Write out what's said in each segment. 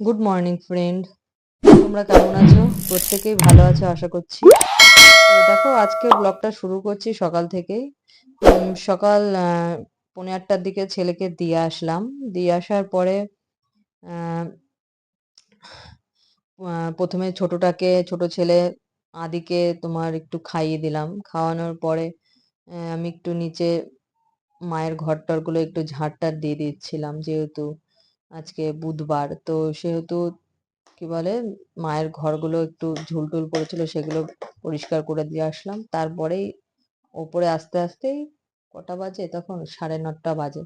Good morning friend তোমরা কেমন আছো? প্রত্যেকেই ভালো আছো আশা করছি। দেখো আজকে ব্লগটা শুরু করছি সকাল থেকেই। সকাল আহ, পৌনে আটটার দিকে ছেলেকে দিয়ে আসলাম। দিয়ে আসার পরে প্রথমে ছোটটাকে ছোট ছেলে আদিকে তোমার একটু খাইয়ে দিলাম। খাওয়ানোর পরে আমি একটু নিচে মায়ের ঘর টরগুলো একটু ঝাড়টার দিয়ে দিচ্ছিলাম যেহেতু আজকে বুধবার। তো সেহেতু কি বলে, মায়ের ঘরগুলো একটু ঝুলটুল পড়েছিল, সেগুলো পরিষ্কার করে দিয়ে আসলাম। তারপরেই ওপরে আস্তে আস্তেই কটা বাজে? তখন সাড়ে নটা বাজে।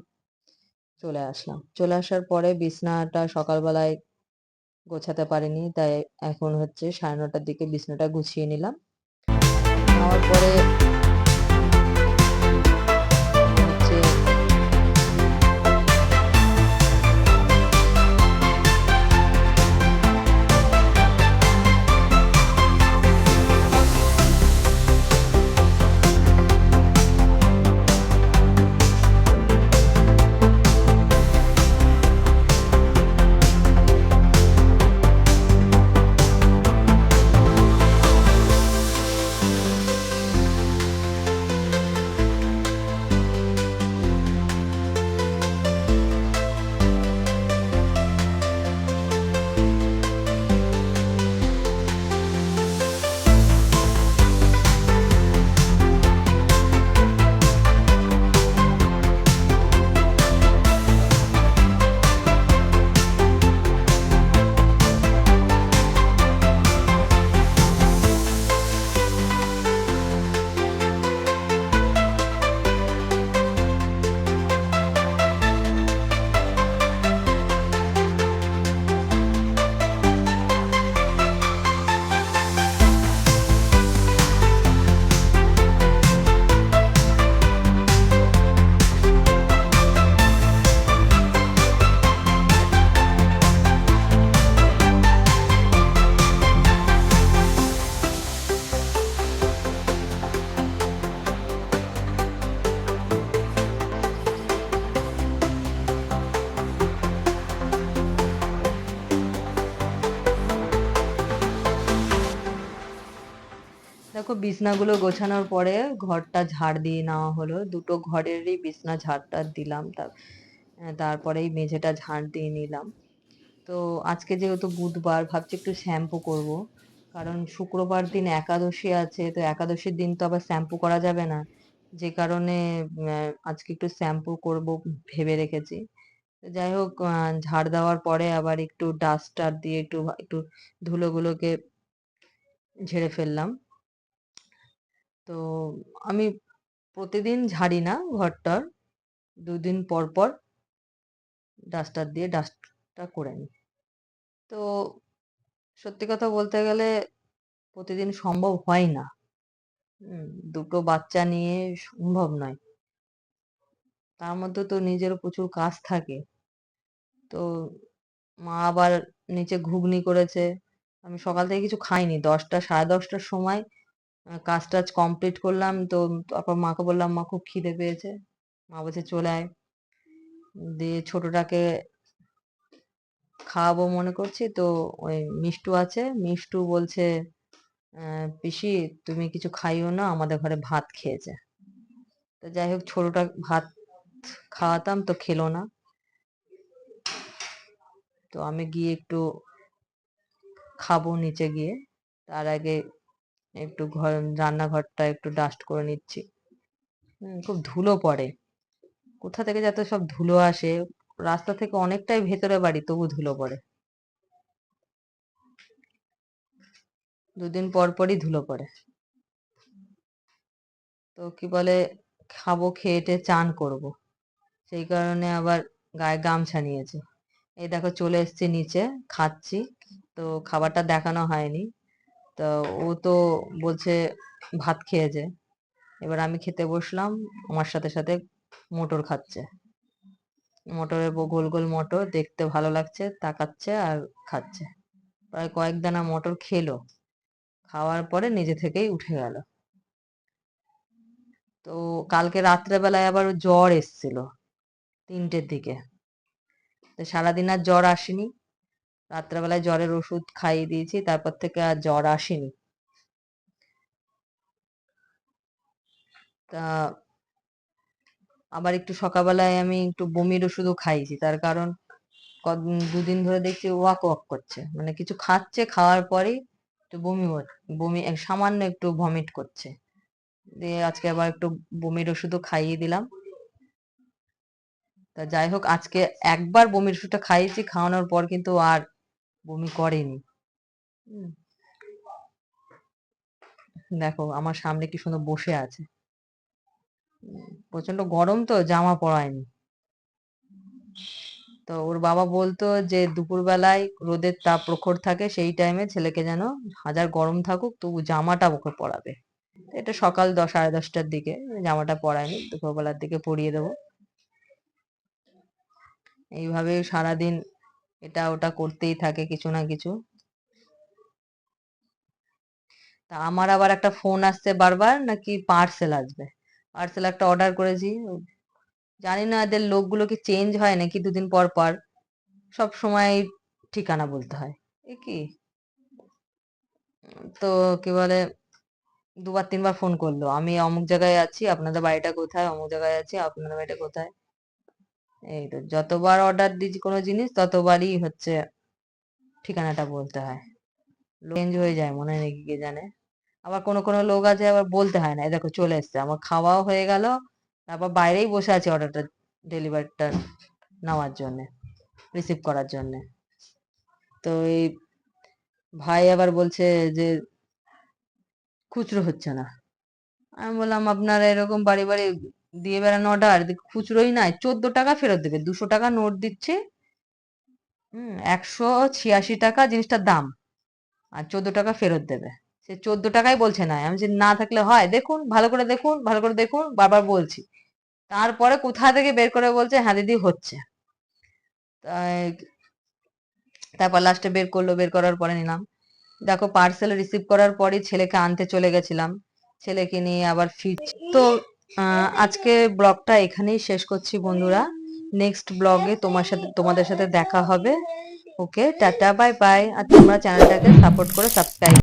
চলে আসলাম। চলে আসার পরে বিছনাটা সকালবেলায় গোছাতে পারিনি, তাই এখন হচ্ছে সাড়ে নটার দিকে বিছনাটা গুছিয়ে নিলাম। নেওয়ার পরে দেখো বিছনাগুলো গোছানোর পরে ঘরটা ঝাড় দিয়ে নেওয়া হলো। দুটো ঘরেরই বিছনা ঝাড়টা দিলাম, তার তারপরেই মেঝেটা ঝাড় দিয়ে নিলাম। তো আজকে যেহেতু বুধবার, ভাবছি একটু শ্যাম্পু করব। কারণ শুক্রবার দিন একাদশী আছে, তো একাদশীর দিন তো আবার শ্যাম্পু করা যাবে না। যে কারণে আজকে একটু শ্যাম্পু করব ভেবে রেখেছি। যাই হোক ঝাড় দেওয়ার পরে আবার একটু ডাস্টার দিয়ে একটু একটু ধুলোগুলোকে ঝেড়ে ফেললাম। তো আমি প্রতিদিন ঝাড়ি না ঘরটার, দুদিন পর পর ডাস্টার দিয়ে ডাস্টটা করে নিই। তো সত্যি কথা বলতে গেলে প্রতিদিন সম্ভব হয় না। দুটো বাচ্চা নিয়ে সম্ভব নয়। তার মধ্যে তো নিজেরও প্রচুর কাজ থাকে। তো মা আবার নিচে ঘুগনি করেছে। আমি সকাল থেকে কিছু খাইনি। দশটা, সাড়ে দশটার সময় কাজ টাজ কমপ্লিট করলাম। তো তারপর মাকে বললাম, মা, খুব খিদে পেয়েছে। মা বলছে, চলে আয়। দিয়ে ছোটটাকে খাওয়াবো মনে করছি। তো ওই মিষ্টু আছে। মিষ্টু বলছে পিসি, তুমি কিছু খাইও না, আমাদের ঘরে ভাত খেয়েছে। তো যাই হোক, ছোটটা ভাত খাওয়াতাম, তো খেলো না। তো আমি গিয়ে একটু খাব নিচে গিয়ে। তার আগে একটু ঘর, রান্নাঘরটা একটু ডাস্ট করে নিচ্ছি। খুব ধুলো পড়ে। কোথা থেকে যাতে সব ধুলো আসে? রাস্তা থেকে অনেকটাই ভেতরে বাড়ি, তবু ধুলো পড়ে। দুদিন পর পরই ধুলো পড়ে। তো কি বলে, খাব খেয়েটে চান করব। সেই কারণে আবার গায়ে গামছা নিয়েছে। এই দেখো, চলে এসেছি নিচে, খাচ্ছি। তো খাবারটা দেখানো হয়নি। তো ও তো বলছে ভাত খেয়েছে এবার আমি খেতে বসলাম, আমার সাথে সাথে মোটর খাচ্ছে। মটরের গোল গোল মটর, দেখতে ভালো লাগছে, তাকাচ্ছে আর খাচ্ছে। প্রায় কয়েক দানা মটর খেলো। খাওয়ার পরে নিজে থেকেই উঠে গেল। তো কালকে রাত্রেবেলায় আবার জ্বর এসেছিল, তিনটের দিকে। তো সারাদিন আর জ্বর আসেনি। রাত্রেবেলায় জ্বরের ওষুধ খাইয়ে দিয়েছি, তারপর থেকে আর জ্বর আসেনি। তা আবার একটু সকালবেলায় আমি একটু বমির ওষুধও খাইয়েছি, তার কারণ দুদিন ধরে দেখছি ওয়াক ওয়াক করছে। মানে কিছু খাচ্ছে, খাওয়ার পরেই একটু বমি বমি সামান্য একটু ভমিট করছে। দিয়ে আজকে আবার একটু বমির ওষুধও খাইয়ে দিলাম। তা যাই হোক, আজকে একবার বমির ওষুধটা খাইয়েছি, খাওয়ানোর পর কিন্তু আর বমি করেনি দেখো আমার সামনে কি সুন্দর বসে আছে? প্রচণ্ড গরম তো জামা পরায়নি। তো ওর বাবা বলতো যে দুপুরবেলায় রোদের তাপ প্রখর থাকে সেই টাইমে ছেলেকে যেন হাজার গরম থাকুক তবু জামাটা ওকে পরাবে। এটা সকাল দশ সাড়ে দশটার দিকে জামাটা পরায়নি দুপুরবেলার দিকে পরিয়ে দেবো। এইভাবে সারাদিন এটা ওটা করতেই থাকে কিছু না কিছু। তা আমার আবার একটা ফোন আসছে বারবার, নাকি পার্সেল আসবে? পার্সেল একটা অর্ডার করেছি। জানি না এদের লোকগুলো কি চেঞ্জ হয় নাকি দুদিন পর পর। সব সময় ঠিকানা বলতে হয়। এ কি? তো কি বলে, দুবার তিনবার ফোন করল। আমি অমুক জায়গায় আছি, আপনাদের বাড়িটা কোথায়? অমুক জায়গায় আছি, আপনাদের বাড়িটা কোথায়? এই তো যতবার অর্ডার দিচ্ছি কোনো জিনিস, ততবারই হচ্ছে ঠিকানাটা বলতে হয়। চেঞ্জ হয়ে যায় মনে নাকি কে জানে। আবার কোনো কোনো লোক আছে আবার বলতে হয় না দেখো চলে এসছে, আমার খাওয়াও হয়ে গেল, তারপর বাইরেই বসে আছে অর্ডারটা ডেলিভারিটা নেওয়ার জন্যে রিসিভ করার জন্যে। তো এই ভাই আবার বলছে যে, খুচরো হচ্ছে না। আমি বললাম, আপনারা এরকম বাড়ি বাড়ি দিয়ে বেড়ানো অর্ডার খুচরোই নাই, চোদ্দ টাকা ফেরত দেবে, দুশো টাকা নোট দিচ্ছে, হুম, একশো ছিয়াশি টাকা জিনিসটার দাম, আর চোদ্দ টাকা ফেরত দেবে। সে চোদ্দ টাকাই বলছে না, আমি না থাকলে হয়, দেখুন, ভালো করে দেখুন, ভালো করে দেখুন, বারবার বলছি। তারপরে কোথা থেকে বের করে বলছে হ্যাঁ দিদি, হচ্ছে। তারপর লাস্টে বের করল, বের করার পরে নিলাম। দেখো পার্সেল রিসিভ করার পরই ছেলেকে আনতে চলে গেছিলাম। ছেলেকে নিয়ে আবার ফিরছি। তো আজকে ব্লগটা এখানেই শেষ করছি বন্ধুরা। নেক্সট ব্লগে তোমার সাথে, তোমাদের সাথে দেখা হবে। ওকে টাটা বাই বাই আর তোমরা চ্যানেলটাকে সাপোর্ট করে সাবস্ক্রাইব